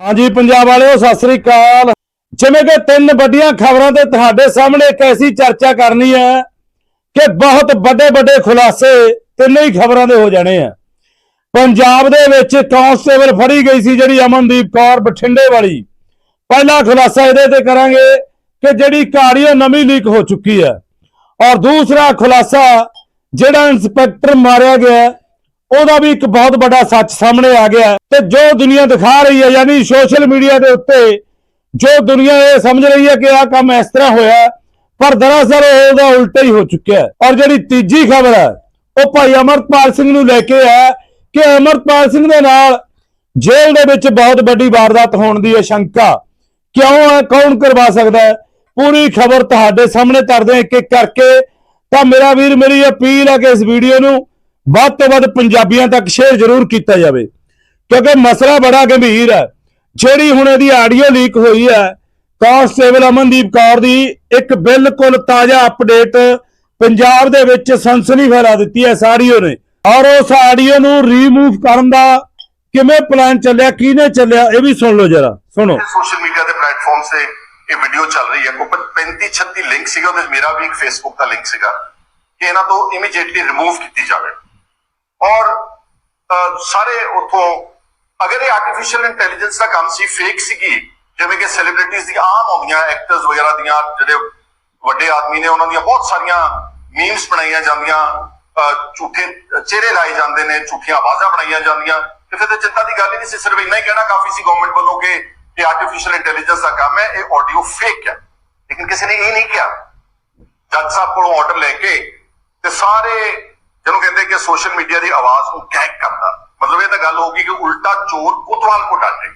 ਹਾਂਜੀ, ਪੰਜਾਬ ਵਾਲਿਓ, ਸਤਿ ਸ੍ਰੀ ਅਕਾਲ। ਜਿਵੇਂ ਕਿ ਤਿੰਨ ਵੱਡੀਆਂ ਖਬਰਾਂ ਤੇ ਤੁਹਾਡੇ ਸਾਹਮਣੇ ਇੱਕ ਐਸੀ ਚਰਚਾ ਕਰਨੀ ਹੈ ਕਿ ਬਹੁਤ ਵੱਡੇ ਵੱਡੇ ਖੁਲਾਸੇ ਤਿੰਨੇ ਹੀ ਖਬਰਾਂ ਦੇ ਹੋ ਜਾਣੇ ਆ। ਪੰਜਾਬ ਦੇ ਵਿੱਚ ਕਾਂਸਟੇਬਲ ਫੜੀ ਗਈ ਸੀ ਜਿਹੜੀ ਅਮਨਦੀਪ ਕੌਰ ਬਠਿੰਡੇ ਵਾਲੀ। ਪਹਿਲਾ ਖੁਲਾਸਾ ਇਹਦੇ ਤੇ ਕਰਾਂਗੇ ਕਿ ਜਿਹੜੀ ਕਾੜੀਓ ਨਵੀਂ ਲੀਕ ਹੋ ਚੁੱਕੀ ਹੈ। ਔਰ ਦੂਸਰਾ ਖੁਲਾਸਾ ਜਿਹੜਾ ਇੰਸਪੈਕਟਰ ਮਾਰਿਆ ਗਿਆ ਉਹਦਾ ਵੀ ਇੱਕ ਬਹੁਤ ਵੱਡਾ ਸੱਚ ਸਾਹਮਣੇ ਆ ਗਿਆ ਤੇ ਜੋ ਦੁਨੀਆ ਦਿਖਾ ਰਹੀ ਹੈ, ਯਾਨੀ ਸੋਸ਼ਲ ਮੀਡੀਆ ਦੇ ਉੱਤੇ ਜੋ ਦੁਨੀਆ ਇਹ ਸਮਝ ਰਹੀ ਹੈ ਕਿ ਆਹ ਕੰਮ ਇਸ ਤਰ੍ਹਾਂ ਹੋਇਆ ਪਰ ਦਰਅਸਲ ਉਹਦਾ ਉਲਟਾ ਹੀ ਹੋ ਚੁੱਕਿਆ ਹੈ। ਔਰ ਜਿਹੜੀ ਤੀਜੀ ਖਬਰ ਹੈ, ਉਹ ਭਾਈ ਅਮਰਪਾਲ ਸਿੰਘ ਨੂੰ ਲੈ ਕੇ ਹੈ ਕਿ ਅਮਰਪਾਲ ਸਿੰਘ ਦੇ ਨਾਲ ਜੇਲ੍ਹ ਦੇ ਵਿੱਚ ਬਹੁਤ ਵੱਡੀ ਵਾਰਦਾਤ ਹੋਣ ਦੀ ਆਸ਼ੰਕਾ। ਕਿਉਂ ਹੈ, ਕੌਣ ਕਰਵਾ ਸਕਦਾ ਹੈ? ਪੂਰੀ ਖਬਰ ਤੁਹਾਡੇ ਸਾਹਮਣੇ ਧਰਦੇ ਇੱਕ ਇੱਕ ਕਰਕੇ। ਤਾਂ ਮੇਰਾ ਵੀਰ, ਮੇਰੀ ਅਪੀਲ ਹੈ ਕਿ ਇਸ ਵੀਡੀਓ ਨੂੰ ਵੱਧ ਤੋਂ ਵੱਧ ਪੰਜਾਬੀਆਂ ਤੱਕ ਸ਼ੇਅਰ ਜ਼ਰੂਰ ਕੀਤਾ ਜਾਵੇ। ਕਿਉਂਕਿ ਮਸਲਾ ਬੜਾ ਗੰਭੀਰ ਹੈ। ਜਿਹੜੀ ਹੁਣ ਇਹਦੀ ਆਡੀਓ ਲੀਕ ਹੋਈ ਹੈ, ਕਾਂਸਟੇਬਲ ਅਮਨਦੀਪ ਕੌਰ ਦੀ ਇੱਕ ਬਿਲਕੁਲ ਤਾਜ਼ਾ ਅਪਡੇਟ ਪੰਜਾਬ ਦੇ ਵਿੱਚ ਸਨਸਨੀ ਫੈਲਾ ਦਿੱਤੀ ਹੈ ਸਾਰੀਓ ਨੇ ਔਰ ਉਸ ਆਡੀਓ ਨੂੰ ਰੀਮੂਵ ਕਰਨ ਦਾ ਕਿਵੇਂ ਪਲਾਨ ਚੱਲਿਆ, ਕਿਹਨੇ ਚੱਲਿਆ, ਇਹ ਵੀ ਸੁਣ ਲਓ ਜਰਾ। ਸੁਣੋ। ਸੋਸ਼ਲ ਮੀਡੀਆ ਦੇ ਪਲੇਟਫਾਰਮ ਤੇ ਇਹ ਵੀਡੀਓ ਚੱਲ ਰਹੀ ਹੈ। ਕੋਈ 35 36 ਲਿੰਕ ਸੀਗਾ, ਉਹਦੇ ਮੇਰਾ ਵੀ ਇੱਕ ਫੇਸਬੁੱਕ ਦਾ ਲਿੰਕ ਸੀਗਾ ਕਿ ਇਹਨਾਂ ਤੋਂ ਇਮੀਡੀਏਟਲੀ ਰਿਮੂਵ ਕੀਤੀ ਜਾਵੇ। ਔਰ ਸਾਰੇ ਉਥੋਂ, ਅਗਰ ਇਹ ਆਰਟੀਫੀਸ਼ੀਅਲ ਇੰਟੈਲੀਜੈਂਸ ਦਾ ਕੰਮ ਸੀ ਫੇਕ ਸੀਗੀ, ਜਿਵੇਂ ਕਿ ਸੈਲੀਬ੍ਰਿਟੀਜ਼ ਦੀ ਆਮ ਆਉਂਦੀਆਂ ਐਕਟਰਸ ਵਗੈਰਾ ਦੀਆਂ, ਜਿਹੜੇ ਵੱਡੇ ਆਦਮੀ ਨੇ, ਉਹਨਾਂ ਦੀਆਂ ਬਹੁਤ ਸਾਰੀਆਂ ਮੀਮਸ ਬਣਾਈਆਂ ਜਾਂਦੀਆਂ ਝੂਠੇ ਚਿਹਰੇ ਲਾਏ ਜਾਂਦੇ ਨੇ, ਝੂਠੀਆਂ ਆਵਾਜ਼ਾਂ ਬਣਾਈਆਂ ਜਾਂਦੀਆਂ, ਤੇ ਫਿਰ ਤੇ ਚਿੰਤਾ ਦੀ ਗੱਲ ਹੀ ਨਹੀਂ ਸੀ, ਸਿਰਫ ਇੰਨਾ ਹੀ ਕਹਿਣਾ ਕਾਫੀ ਸੀ ਗਵਰਨਮੈਂਟ ਵੱਲੋਂ ਕਿ ਇਹ ਆਰਟੀਫੀਸ਼ੀਅਲ ਇੰਟੈਲੀਜੈਂਸ ਦਾ ਕੰਮ ਹੈ, ਇਹ ਆਡੀਓ ਫੇਕ ਹੈ। ਲੇਕਿਨ ਕਿਸੇ ਨੇ ਇਹ ਨਹੀਂ ਕਿਹਾ। ਜੱਜ ਸਾਹਿਬ ਕੋਲੋਂ ਆਰਡਰ ਲੈ ਕੇ ਤੇ ਸਾਰੇ ਜਿਹਨੂੰ ਕਹਿੰਦੇ ਕਿ ਸੋਸ਼ਲ ਮੀਡੀਆ ਦੀ ਆਵਾਜ਼ ਨੂੰ ਕੈਕ ਕਰਦਾ। ਮਤਲਬ ਇਹ ਤਾਂ ਗੱਲ ਹੋ ਗਈ ਕਿ ਉਲਟਾ ਚੋਰ ਕੋਤਵਾਲ ਕੋ ਡਾਂਟੇ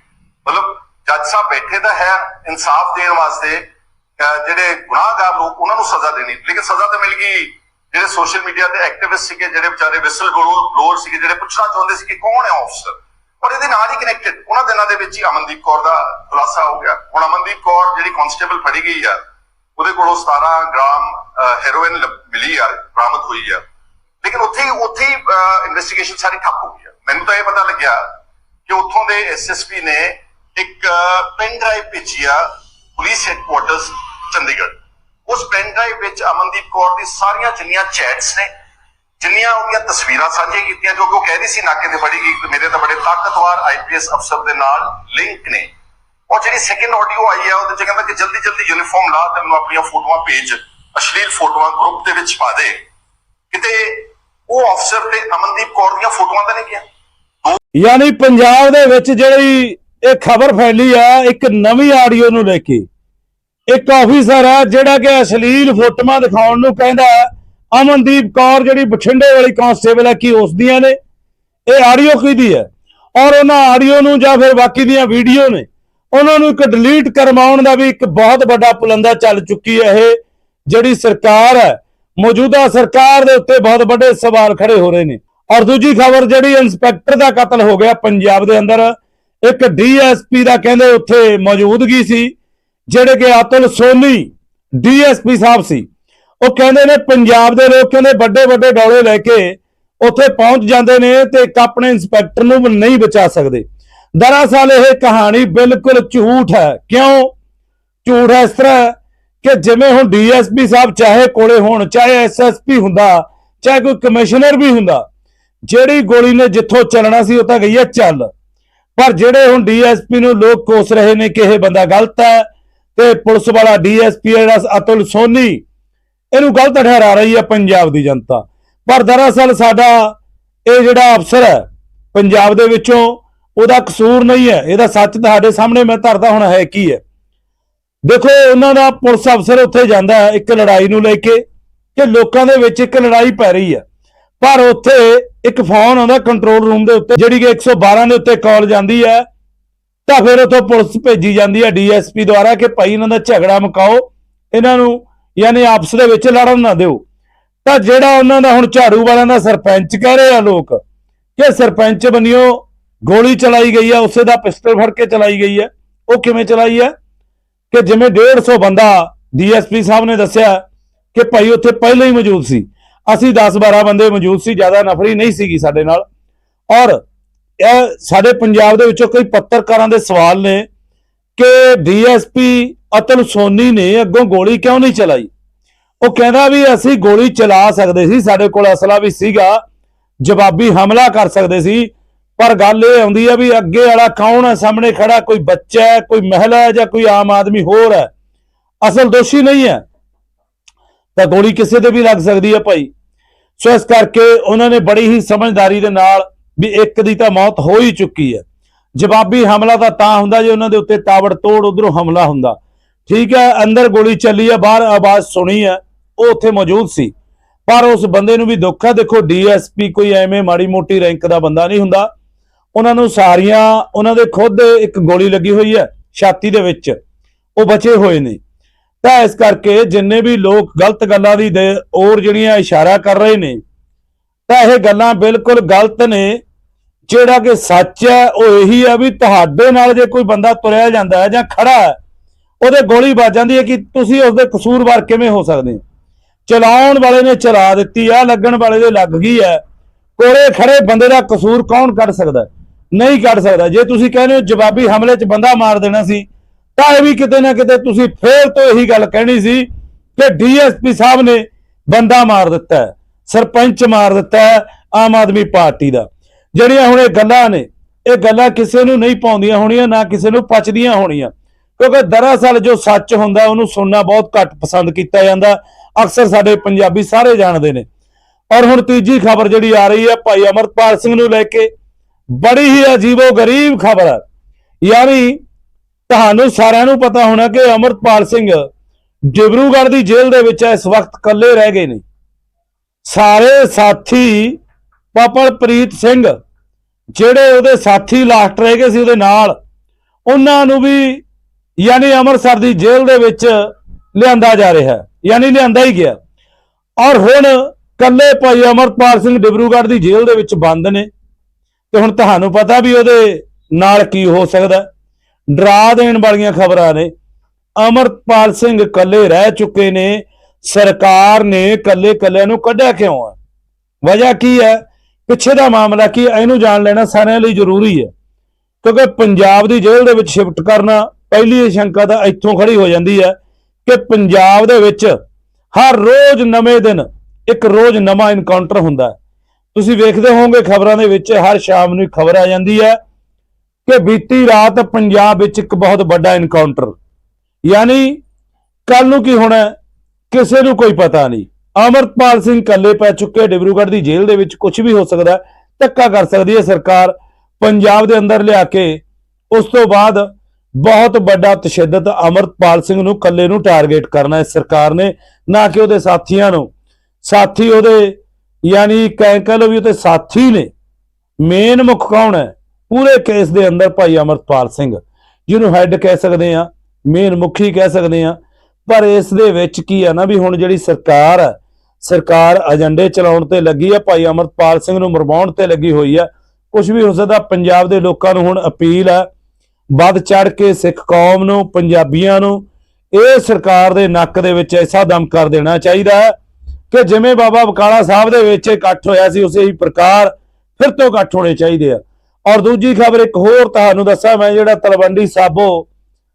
ਮਤਲਬ ਜੱਜ ਸਾਹਿਬ ਬੈਠੇ ਤਾਂ ਹੈ ਇਨਸਾਫ ਦੇਣ ਵਾਸਤੇ ਜਿਹੜੇ ਗੁਨਾਹਗਾਰ ਲੋਕ ਉਹਨਾਂ ਨੂੰ ਸਜ਼ਾ ਦੇਣੀ। ਲੇਕਿਨ ਸਜ਼ਾ ਤਾਂ ਮਿਲ ਗਈ। ਜਿਹੜੇ ਸੋਸ਼ਲ ਮੀਡੀਆ ਤੇ ਐਕਟਿਵਿਸਟ ਸੀਗੇ, ਜਿਹੜੇ ਵਿਚਾਰੇ ਵਿਸਲ ਬਲੋਰ ਸੀਗੇ, ਜਿਹੜੇ ਪੁੱਛਣਾ ਚਾਹੁੰਦੇ ਸੀ ਕਿ ਕੌਣ ਹੈ ਆਫਸਰ ਔਰ ਇਹਦੇ ਨਾਲ ਹੀ ਕਨੈਕਟਡ ਉਹਨਾਂ ਦਿਨਾਂ ਦੇ ਵਿੱਚ ਹੀ ਅਮਨਦੀਪ ਕੌਰ ਦਾ ਖੁਲਾਸਾ ਹੋ ਗਿਆ। ਹੁਣ ਅਮਨਦੀਪ ਕੌਰ ਜਿਹੜੀ ਕਾਂਸਟੇਬਲ ਫੜੀ ਗਈ ਆ, ਉਹਦੇ ਕੋਲੋਂ 17 ਗ੍ਰਾਮ ਹੈਰੋਇਨ ਮਿਲੀ ਆ, ਬਰਾਮਦ ਹੋਈ ਆ। ਲੇਕਿਨ ਉੱਥੇ ਉੱਥੇ ਇਨਵੈਸਟੀਗੇਸ਼ਨ ਸਾਰੀ ਠੱਪ ਹੋ ਗਈ ਮੈਨੂੰ ਤਾਂ ਇਹ ਪਤਾ ਲੱਗਿਆ ਕਿ ਉੱਥੋਂ ਦੇ ਐਸਐਸਪੀ ਨੇ ਇੱਕ ਪੈਨ ਡਰਾਈਵ ਭੇਜੀ ਆ ਪੁਲਿਸ ਹੈਡਕੁਆਰਟਰਸ ਚੰਡੀਗੜ੍ਹ। ਉਸ ਪੈਨ ਡਰਾਈਵ ਵਿੱਚ ਅਮਨਦੀਪ ਕੌਰ ਦੀ ਸਾਰੀਆਂ ਜਿੰਨੀਆਂ ਚੈਟਸ ਨੇ, ਜਿੰਨੀਆਂ ਉਹਦੀਆਂ ਤਸਵੀਰਾਂ ਸਾਂਝੀਆਂ ਕੀਤੀਆਂ ਕਿਉਂਕਿ ਉਹ ਕਹਿ ਰਹੀ ਸੀ ਨਾਕੇ ਤੇ ਬੜੀ ਕਿ ਮੇਰੇ ਤਾਂ ਬੜੇ ਤਾਕਤਵਰ ਆਈਪੀਐਸ ਅਫਸਰ ਦੇ ਨਾਲ ਲਿੰਕ ਨੇ। ਔਰ ਜਿਹੜੀ ਸੈਕਿੰਡ ਆਡੀਓ ਆਈ ਆ ਉਹਦੇ ਚ ਕਹਿੰਦਾ ਕਿ ਜਲਦੀ ਜਲਦੀ ਯੂਨੀਫਾਰਮ ਲਾ ਤੇ ਮੈਨੂੰ ਆਪਣੀਆਂ ਫੋਟੋਆਂ ਭੇਜ, ਅਸ਼ਲੀਲ ਫੋਟੋਆਂ ਗਰੁੱਪ ਦੇ ਵਿੱਚ ਪਾ ਦੇ। ਕਿਤੇ ਉਹ ਅਫਸਰ ਤੇ ਅਮਨਦੀਪ ਕੌਰ ਦੀਆਂ ਫੋਟੋਆਂ ਤਾਂ ਨਹੀਂ ਗਿਆ ਯਾਨੀ ਪੰਜਾਬ ਦੇ ਵਿੱਚ ਜਿਹੜੀ ਇਹ ਖਬਰ ਫੈਲੀ ਆ, ਇੱਕ ਨਵੀਂ ਆਡੀਓ ਨੂੰ ਲੈ ਕੇ, ਇੱਕ ਆਫੀਸਰ ਆ ਜਿਹੜਾ ਕਿ ਅਸ਼ਲੀਲ ਫੋਟੋਆਂ ਦਿਖਾਉਣ ਨੂੰ ਕਹਿੰਦਾ ਅਮਨਦੀਪ ਕੌਰ ਜਿਹੜੀ ਬਠਿੰਡੇ ਵਾਲੀ ਕਾਂਸਟੇਬਲ ਹੈ ਕੀ ਉਸ ਦੀਆਂ ਨੇ? ਇਹ ਆਡੀਓ ਕਿਹਦੀ ਹੈ? ਔਰ ਉਹਨਾਂ ਆਡੀਓ ਨੂੰ ਜਾਂ ਫਿਰ ਬਾਕੀ ਦੀਆਂ ਵੀਡੀਓ ਨੇ, ਉਹਨਾਂ ਨੂੰ ਇੱਕ ਡਿਲੀਟ ਕਰਵਾਉਣ ਦਾ ਵੀ ਇੱਕ ਬਹੁਤ ਵੱਡਾ ਪੁਲੰਦਾ ਚੱਲ ਚੁੱਕੀ ਹੈ ਇਹ, ਜਿਹੜੀ ਸਰਕਾਰ ਹੈ ਮੌਜੂਦਾ ਸਰਕਾਰ ਦੇ ਉੱਤੇ ਬਹੁਤ ਵੱਡੇ ਸਵਾਲ ਖੜੇ ਹੋ ਰਹੇ ਨੇ। ਔਰ ਦੂਜੀ ਖਬਰ ਜਿਹੜੀ ਇੰਸਪੈਕਟਰ ਦਾ ਕਤਲ ਹੋ ਗਿਆ ਪੰਜਾਬ ਦੇ ਅੰਦਰ, ਇੱਕ ਡੀਐਸਪੀ ਦਾ ਕਹਿੰਦੇ ਉੱਥੇ ਮੌਜੂਦਗੀ ਸੀ, ਜਿਹੜੇ ਕਿ ਅਤੁਲ ਸੋਨੀ ਡੀਐਸਪੀ ਸਾਹਿਬ ਸੀ। ਉਹ ਕਹਿੰਦੇ ਨੇ ਪੰਜਾਬ ਦੇ ਲੋਕ ਕਹਿੰਦੇ ਵੱਡੇ ਵੱਡੇ ਡੌਲੇ ਲੈ ਕੇ ਉੱਥੇ ਪਹੁੰਚ ਜਾਂਦੇ ਨੇ ਤੇ ਇੱਕ ਆਪਣੇ ਇੰਸਪੈਕਟਰ ਨੂੰ ਨਹੀਂ ਬਚਾ ਸਕਦੇ। ਦਰਅਸਲ ਇਹ ਕਹਾਣੀ ਬਿਲਕੁਲ ਝੂਠ ਹੈ। ਕਿਉਂ? ਝੂਠ ਇਸ ਤਰ੍ਹਾਂ ਕਿ ਜਿਵੇਂ ਹੁਣ ਡੀਐਸਪੀ ਸਾਹਿਬ ਚਾਹੇ ਕੋਲੇ ਹੋਣ, ਚਾਹੇ ਐਸਐਸਪੀ ਹੁੰਦਾ, ਚਾਹੇ ਕੋਈ ਕਮਿਸ਼ਨਰ ਵੀ ਹੁੰਦਾ, ਜਿਹੜੀ ਗੋਲੀ ਨੇ ਜਿੱਥੋਂ ਚੱਲਣਾ ਸੀ ਉਹ ਤਾਂ ਗਈ ਹੈ ਚੱਲ। ਪਰ ਜਿਹੜੇ ਹੁਣ ਡੀਐਸਪੀ ਨੂੰ ਲੋਕ ਕੋਸ ਰਹੇ ਨੇ ਕਿ ਇਹ ਬੰਦਾ ਗਲਤ ਹੈ, ਤੇ ਪੁਲਿਸ ਵਾਲਾ ਡੀਐਸਪੀ ਜਿਹੜਾ ਅਤੁਲ ਸੋਨੀ, ਇਹਨੂੰ ਗਲਤ ਠਹਿਰਾ ਰਹੀ ਹੈ ਪੰਜਾਬ ਦੀ ਜਨਤਾ। ਪਰ ਦਰਅਸਲ ਸਾਡਾ ਇਹ ਜਿਹੜਾ ਅਫਸਰ ਹੈ, ਪੰਜਾਬ ਦੇ ਵਿੱਚੋਂ, ਉਹਦਾ ਕਸੂਰ ਨਹੀਂ ਹੈ, ਇਹਦਾ ਸੱਚ ਤੁਹਾਡੇ ਸਾਹਮਣੇ ਮੈਂ ਧਰਦਾ ਹੁਣ ਹੈ ਕੀ ਹੈ। ਦੇਖੋ, ਉਹਨਾਂ ਦਾ ਪੁਲਿਸ ਅਫਸਰ ਉੱਥੇ ਜਾਂਦਾ ਇੱਕ ਲੜਾਈ ਨੂੰ ਲੈ ਕੇ ਕਿ ਲੋਕਾਂ ਦੇ ਵਿੱਚ ਇੱਕ ਲੜਾਈ ਪੈ ਰਹੀ ਹੈ। ਪਰ ਉੱਥੇ ਇੱਕ ਫੋਨ ਆਉਂਦਾ ਕੰਟਰੋਲ ਰੂਮ ਦੇ ਉੱਤੇ, ਜਿਹੜੀ ਕਿ 112 ਦੇ ਉੱਤੇ ਕਾਲ ਜਾਂਦੀ ਹੈ, ਤਾਂ ਫਿਰ ਉੱਥੋਂ ਪੁਲਿਸ ਭੇਜੀ ਜਾਂਦੀ ਹੈ ਡੀਐਸਪੀ ਦੁਆਰਾ ਕਿ ਭਾਈ ਇਹਨਾਂ ਦਾ ਝਗੜਾ ਮੁਕਾਓ, ਇਹਨਾਂ ਨੂੰ ਯਾਨੀ ਆਪਸ ਦੇ ਵਿੱਚ ਲੜਨ ਨਾ ਦਿਓ। ਤਾਂ ਜਿਹੜਾ ਉਹਨਾਂ ਦਾ ਹੁਣ ਝਾੜੂ ਵਾਲਿਆਂ ਦਾ ਸਰਪੰਚ ਕਹਿ ਰਹੇ ਆ ਲੋਕ ਕਿ ਸਰਪੰਚ ਬਣਿਓ ਗੋਲੀ ਚਲਾਈ ਗਈ ਹੈ, ਉਸੇ ਦਾ ਪਿਸਟਲ ਫੜ ਕੇ ਚਲਾਈ ਗਈ ਹੈ, ਉਹ ਕਿਵੇਂ ਚਲਾਈ ਹੈ? ਕਿ ਜਿਵੇਂ 150 ਬੰਦਾ ਡੀਐਸਪੀ ਸਾਹਿਬ ਨੇ ਦੱਸਿਆ ਕਿ ਭਾਈ ਉੱਥੇ ਪਹਿਲਾਂ ਹੀ ਮੌਜੂਦ ਸੀ। ਅਸੀਂ 10 12 ਬੰਦੇ ਮੌਜੂਦ ਸੀ, ਜ਼ਿਆਦਾ ਨਫਰੀ ਨਹੀਂ ਸੀਗੀ ਸਾਡੇ ਨਾਲ। ਔਰ ਇਹ ਸਾਡੇ ਪੰਜਾਬ ਦੇ ਵਿੱਚੋਂ ਕਈ ਪੱਤਰਕਾਰਾਂ ਦੇ ਸਵਾਲ ਨੇ ਕਿ ਡੀਐਸਪੀ ਅਤਲ ਸੋਨੀ ਨੇ ਅੱਗੋਂ ਗੋਲੀ ਕਿਉਂ ਨਹੀਂ ਚਲਾਈ? ਉਹ ਕਹਿੰਦਾ ਵੀ ਅਸੀਂ ਗੋਲੀ ਚਲਾ ਸਕਦੇ ਸੀ, ਸਾਡੇ ਕੋਲ ਅਸਲਾ ਵੀ ਸੀਗਾ, ਜਵਾਬੀ ਹਮਲਾ ਕਰ ਸਕਦੇ ਸੀ। ਪਰ ਗੱਲ ਇਹ ਆਉਂਦੀ ਹੈ ਵੀ ਅੱਗੇ ਵਾਲਾ ਕੌਣ ਹੈ ਸਾਹਮਣੇ ਖੜਾ ਕੋਈ ਬੱਚਾ ਹੈ, ਕੋਈ ਮਹਿਲਾ ਹੈ ਜਾਂ ਕੋਈ ਆਮ ਆਦਮੀ ਹੋਰ ਹੈ? ਅਸਲ ਦੋਸ਼ੀ ਨਹੀਂ ਹੈ। ਤਾਂ ਗੋਲੀ ਕਿਸੇ ਤੇ ਵੀ ਲੱਗ ਸਕਦੀ ਹੈ ਭਾਈ। ਸੋ ਇਸ ਕਰਕੇ ਉਹਨਾਂ ਨੇ ਬੜੀ ਹੀ ਸਮਝਦਾਰੀ ਦੇ ਨਾਲ ਵੀ ਇੱਕ ਦੀ ਤਾਂ ਮੌਤ ਹੋ ਹੀ ਚੁੱਕੀ ਹੈ। ਜਵਾਬੀ ਹਮਲਾ ਤਾਂ ਤਾਂ ਹੁੰਦਾ ਜੇ ਉਹਨਾਂ ਦੇ ਉੱਤੇ ਤਾਵੜ ਤੋੜ ਉਧਰੋਂ ਹਮਲਾ ਹੁੰਦਾ। ਠੀਕ ਹੈ, ਅੰਦਰ ਗੋਲੀ ਚੱਲੀ ਹੈ ਬਾਹਰ ਆਵਾਜ਼ ਸੁਣੀ ਹੈ ਉਹ ਉੱਥੇ ਮੌਜੂਦ ਸੀ। ਪਰ ਉਸ ਬੰਦੇ ਨੂੰ ਵੀ ਦੁੱਖ ਹੈ। ਦੇਖੋ ਡੀਐਸਪੀ ਕੋਈ ਐਵੇਂ ਮਾੜੀ ਮੋਟੀ ਰੈਂਕ ਦਾ ਬੰਦਾ ਨਹੀਂ ਹੁੰਦਾ। ਉਹਨਾਂ ਨੂੰ ਸਾਰੀਆਂ, ਉਹਨਾਂ ਦੇ ਖੁਦ ਇੱਕ ਗੋਲੀ ਲੱਗੀ ਹੋਈ ਹੈ, ਛਾਤੀ ਦੇ ਵਿੱਚ। ਉਹ ਬਚੇ ਹੋਏ ਨੇ। ਤਾਂ ਇਸ ਕਰਕੇ ਜਿੰਨੇ ਵੀ ਲੋਕ ਗਲਤ ਗੱਲਾਂ ਦੀ ਔਰ ਜਿਹੜੀਆਂ ਇਸ਼ਾਰਾ ਕਰ ਰਹੇ ਨੇ, ਤਾਂ ਇਹ ਗੱਲਾਂ ਬਿਲਕੁਲ ਗਲਤ ਨੇ। ਜਿਹੜਾ ਕਿ ਸੱਚ ਹੈ, ਉਹ ਇਹੀ ਹੈ ਵੀ ਤੁਹਾਡੇ ਨਾਲ ਜੇ ਕੋਈ ਬੰਦਾ ਤੁਰਿਆ ਜਾਂਦਾ ਹੈ ਜਾਂ ਖੜਾ ਹੈ, ਉਹਦੇ ਗੋਲੀ ਵੱਜ ਜਾਂਦੀ ਹੈ ਕਿ ਤੁਸੀਂ ਉਸਦੇ ਕਸੂਰਵਾਰ ਕਿਵੇਂ ਹੋ ਸਕਦੇ ਹੋ? ਚਲਾਉਣ ਵਾਲੇ ਨੇ ਚਲਾ ਦਿੱਤੀ ਆ, ਲੱਗਣ ਵਾਲੇ ਦੇ ਲੱਗ ਗਈ ਹੈ। ਕੋਲੇ ਖੜੇ ਬੰਦੇ ਦਾ ਕਸੂਰ ਕੌਣ ਕੱਢ ਸਕਦਾ ਹੈ? ਨਹੀਂ ਕੱਢ ਸਕਦਾ। ਜੇ ਤੁਸੀਂ ਕਹਿੰਦੇ ਹੋ ਜਵਾਬੀ ਹਮਲੇ 'ਚ ਬੰਦਾ ਮਾਰ ਦੇਣਾ ਸੀ, ਤਾਂ ਇਹ ਵੀ ਕਿਤੇ ਨਾ ਕਿਤੇ ਤੁਸੀਂ ਫੇਰ ਤੋਂ ਇਹੀ ਗੱਲ ਕਹਿਣੀ ਸੀ ਕਿ ਡੀਐਸਪੀ ਸਾਹਿਬ ਨੇ ਬੰਦਾ ਮਾਰ ਦਿੱਤਾ ਸਰਪੰਚ ਮਾਰ ਦਿੱਤਾ ਹੈ ਆਮ ਆਦਮੀ ਪਾਰਟੀ ਦਾ। ਜਿਹੜੀਆਂ ਹੁਣ ਇਹ ਗੱਲਾਂ ਨੇ, ਇਹ ਗੱਲਾਂ ਕਿਸੇ ਨੂੰ ਨਹੀਂ ਪਾਉਂਦੀਆਂ ਹੋਣੀਆਂ, ਨਾ ਕਿਸੇ ਨੂੰ ਪਚਦੀਆਂ ਹੋਣੀਆਂ। ਕਿਉਂਕਿ ਦਰਅਸਲ ਜੋ ਸੱਚ ਹੁੰਦਾ, ਉਹਨੂੰ ਸੁਣਨਾ ਬਹੁਤ ਘੱਟ ਪਸੰਦ ਕੀਤਾ ਜਾਂਦਾ। ਅਕਸਰ ਸਾਡੇ ਪੰਜਾਬੀ ਸਾਰੇ ਜਾਣਦੇ ਨੇ। ਔਰ ਹੁਣ ਤੀਜੀ ਖਬਰ ਜਿਹੜੀ ਆ ਰਹੀ ਹੈ, ਭਾਈ ਅਮਰਪਾਲ ਸਿੰਘ ਨੂੰ ਲੈ ਕੇ ਬੜੀ ਹੀ ਅਜੀਬੋ ਗਰੀਬ ਖਬਰ ਹੈ। ਯਾਨੀ ਤੁਹਾਨੂੰ ਸਾਰਿਆਂ ਨੂੰ ਪਤਾ ਹੋਣਾ ਕਿ ਅਮਰਪਾਲ ਸਿੰਘ ਡਿਬਰੂਗੜ੍ਹ ਦੀ ਜੇਲ੍ਹ ਦੇ ਵਿੱਚ ਇਸ ਵਕਤ ਇਕੱਲੇ ਰਹਿ ਗਏ ਨੇ। ਸਾਰੇ ਸਾਥੀ ਪਪਲਪ੍ਰੀਤ ਸਿੰਘ, ਜਿਹੜੇ ਉਹਦੇ ਸਾਥੀ ਲਾਸਟ ਰਹਿ ਗਏ ਸੀ ਉਹਦੇ ਨਾਲ, ਉਹਨਾਂ ਨੂੰ ਵੀ ਯਾਨੀ ਅੰਮ੍ਰਿਤਸਰ ਦੀ ਜੇਲ੍ਹ ਦੇ ਵਿੱਚ ਲਿਆਂਦਾ ਜਾ ਰਿਹਾ ਹੈ। ਯਾਨੀ ਲਿਆਂਦਾ ਹੀ ਗਿਆ। ਔਰ ਹੁਣ ਕੱਲੇ ਭਾਈ ਅਮਰਪਾਲ ਸਿੰਘ ਡਿਬਰੂਗੜ੍ਹ ਦੀ ਜੇਲ੍ਹ ਦੇ ਵਿੱਚ ਬੰਦ ਨੇ। ਤੇ ਹੁਣ ਤੁਹਾਨੂੰ ਪਤਾ ਵੀ ਉਹਦੇ ਨਾਲ ਕੀ ਹੋ ਸਕਦਾ ਡਰਾ ਦੇਣ ਵਾਲੀਆਂ ਖਬਰਾਂ ਨੇ। ਅਮਰਪਾਲ ਸਿੰਘ ਇਕੱਲੇ ਰਹਿ ਚੁੱਕੇ ਨੇ। ਸਰਕਾਰ ਨੇ ਇਕੱਲੇ ਇਕੱਲਿਆਂ ਨੂੰ ਕੱਢਿਆ ਕਿਉਂ ਆ? ਵਜ੍ਹਾ ਕੀ ਹੈ? ਪਿੱਛੇ ਦਾ ਮਾਮਲਾ ਕੀ ਇਹਨੂੰ ਜਾਣ ਲੈਣਾ ਸਾਰਿਆਂ ਲਈ ਜ਼ਰੂਰੀ ਹੈ। ਕਿਉਂਕਿ ਪੰਜਾਬ ਦੀ ਜੇਲ੍ਹ ਦੇ ਵਿੱਚ ਸ਼ਿਫਟ ਕਰਨਾ ਪਹਿਲੀ ਸ਼ੰਕਾ ਤਾਂ ਇੱਥੋਂ ਖੜੀ ਹੋ ਜਾਂਦੀ ਹੈ ਕਿ ਪੰਜਾਬ ਦੇ ਵਿੱਚ ਹਰ ਰੋਜ਼ ਨਵੇਂ ਦਿਨ, ਇੱਕ ਰੋਜ਼ ਨਵਾਂ ਇਨਕਾਊਂਟਰ ਹੁੰਦਾ ਤੁਸੀਂ ਵੇਖਦੇ ਹੋਵੋਗੇ ਖਬਰਾਂ ਦੇ ਵਿੱਚ ਹਰ ਸ਼ਾਮ ਨੂੰ ਖਬਰ ਆ ਜਾਂਦੀ ਹੈ ਕਿ ਬੀਤੀ ਰਾਤ ਪੰਜਾਬ ਵਿੱਚ ਇੱਕ ਬਹੁਤ ਵੱਡਾ ਇਨਕਾਊਂਟਰ ਯਾਨੀ ਕੱਲ ਨੂੰ ਕੀ ਹੋਣਾ ਕਿਸੇ ਨੂੰ ਕੋਈ ਪਤਾ ਨਹੀਂ। ਅਮਰਪਾਲ ਸਿੰਘ ਕੱਲੇ ਪੈ ਚੁੱਕੇ, ਡਿਬਰੂਗੜ੍ਹ ਦੀ ਜੇਲ੍ਹ ਦੇ ਵਿੱਚ ਕੁਝ ਵੀ ਹੋ ਸਕਦਾ ਧੱਕਾ ਕਰ ਸਕਦੀ ਹੈ ਸਰਕਾਰ। ਪੰਜਾਬ ਦੇ ਅੰਦਰ ਲਿਆ ਕੇ ਉਸ ਤੋਂ ਬਾਅਦ ਬਹੁਤ ਵੱਡਾ ਤਸ਼ੱਦਦ ਅਮਰਪਾਲ ਸਿੰਘ ਨੂੰ ਕੱਲੇ ਨੂੰ ਟਾਰਗੇਟ ਕਰਨਾ ਹੈ ਸਰਕਾਰ ਨੇ, ਨਾ ਕਿ ਉਹਦੇ ਸਾਥੀਆਂ ਨੂੰ। ਸਾਥੀ ਉਹਦੇ ਯਾਨੀ ਕਹਿ ਕਹਿ ਲਓ ਵੀ ਉਹਦੇ ਸਾਥੀ ਨੇ। ਮੇਨ ਮੁੱਖ ਕੌਣ ਹੈ? ਪੂਰੇ ਕੇਸ ਦੇ ਅੰਦਰ ਭਾਈ ਅਮਰਪਾਲ ਸਿੰਘ, ਜਿਹਨੂੰ ਹੈੱਡ ਕਹਿ ਸਕਦੇ ਆ ਮੇਨ ਮੁਖੀ ਕਹਿ ਸਕਦੇ ਆ ਪਰ ਇਸ ਦੇ ਵਿੱਚ ਕੀ ਆ ਨਾ ਵੀ ਹੁਣ ਜਿਹੜੀ ਸਰਕਾਰ ਹੈ, ਸਰਕਾਰ ਏਜੰਡੇ ਚਲਾਉਣ ਤੇ ਲੱਗੀ ਆ ਭਾਈ ਅਮਰਪਾਲ ਸਿੰਘ ਨੂੰ ਮਰਵਾਉਣ ਤੇ ਲੱਗੀ ਹੋਈ ਆ ਕੁਝ ਵੀ ਹੋ ਸਕਦਾ, ਪੰਜਾਬ ਦੇ ਲੋਕਾਂ ਨੂੰ ਹੁਣ ਅਪੀਲ ਹੈ, ਵੱਧ ਚੜ ਕੇ ਸਿੱਖ ਕੌਮ ਨੂੰ, ਪੰਜਾਬੀਆਂ ਨੂੰ, ਇਹ ਸਰਕਾਰ ਦੇ ਨੱਕ ਦੇ ਵਿੱਚ ਐਸਾ ਦਮ ਕਰ ਦੇਣਾ ਚਾਹੀਦਾ ਹੈ। ਕਿ ਜਿਵੇਂ ਬਾਬਾ ਬਕਾਲਾ ਸਾਹਿਬ ਦੇ ਵਿੱਚ ਇਕੱਠ ਹੋਇਆ ਸੀ, ਉਸੇ ਹੀ ਪ੍ਰਕਾਰ ਫਿਰ ਤੋਂ ਇਕੱਠ ਹੋਣੇ ਚਾਹੀਦੇ ਆ। ਔਰ ਦੂਜੀ ਖਬਰ ਇੱਕ ਹੋਰ ਤੁਹਾਨੂੰ ਦੱਸਾਂ, ਮੈਂ ਜਿਹੜਾ ਤਲਵੰਡੀ ਸਾਬੋ,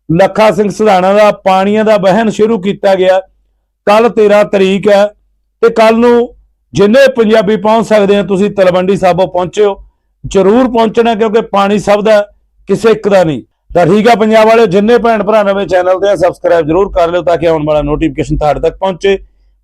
ਲੱਖਾ ਸਿੰਘ ਸਧਾਣਾ ਦਾ ਪਾਣੀਆਂ ਦਾ ਵਹਿਣ ਸ਼ੁਰੂ ਕੀਤਾ ਗਿਆ ਕੱਲ 13 ਤਰੀਕ ਹੈ ਤੇ ਕੱਲ ਨੂੰ ਜਿੰਨੇ ਪੰਜਾਬੀ ਪਹੁੰਚ ਸਕਦੇ ਆ, ਤੁਸੀਂ ਤਲਵੰਡੀ ਸਾਬੋ ਪਹੁੰਚਿਓ। ਜ਼ਰੂਰ ਪਹੁੰਚਣਾ, ਕਿਉਂਕਿ ਪਾਣੀ ਸਭ ਦਾ ਕਿਸੇ ਇੱਕ ਦਾ ਨਹੀਂ। ਤਾਂ ਠੀਕ ਆ ਪੰਜਾਬ ਵਾਲੇ ਜਿੰਨੇ ਭੈਣ ਭਰਾ ਨਵੇਂ ਚੈਨਲ ਤੇ ਆ ਸਬਸਕ੍ਰਾਈਬ ਜ਼ਰੂਰ ਕਰ ਲਿਓ, ਤਾਂ ਕਿ ਆਉਣ ਵਾਲਾ ਨੋਟੀਫਿਕੇਸ਼ਨ ਤੁਹਾਡੇ ਤੱਕ ਪਹੁੰਚੇ।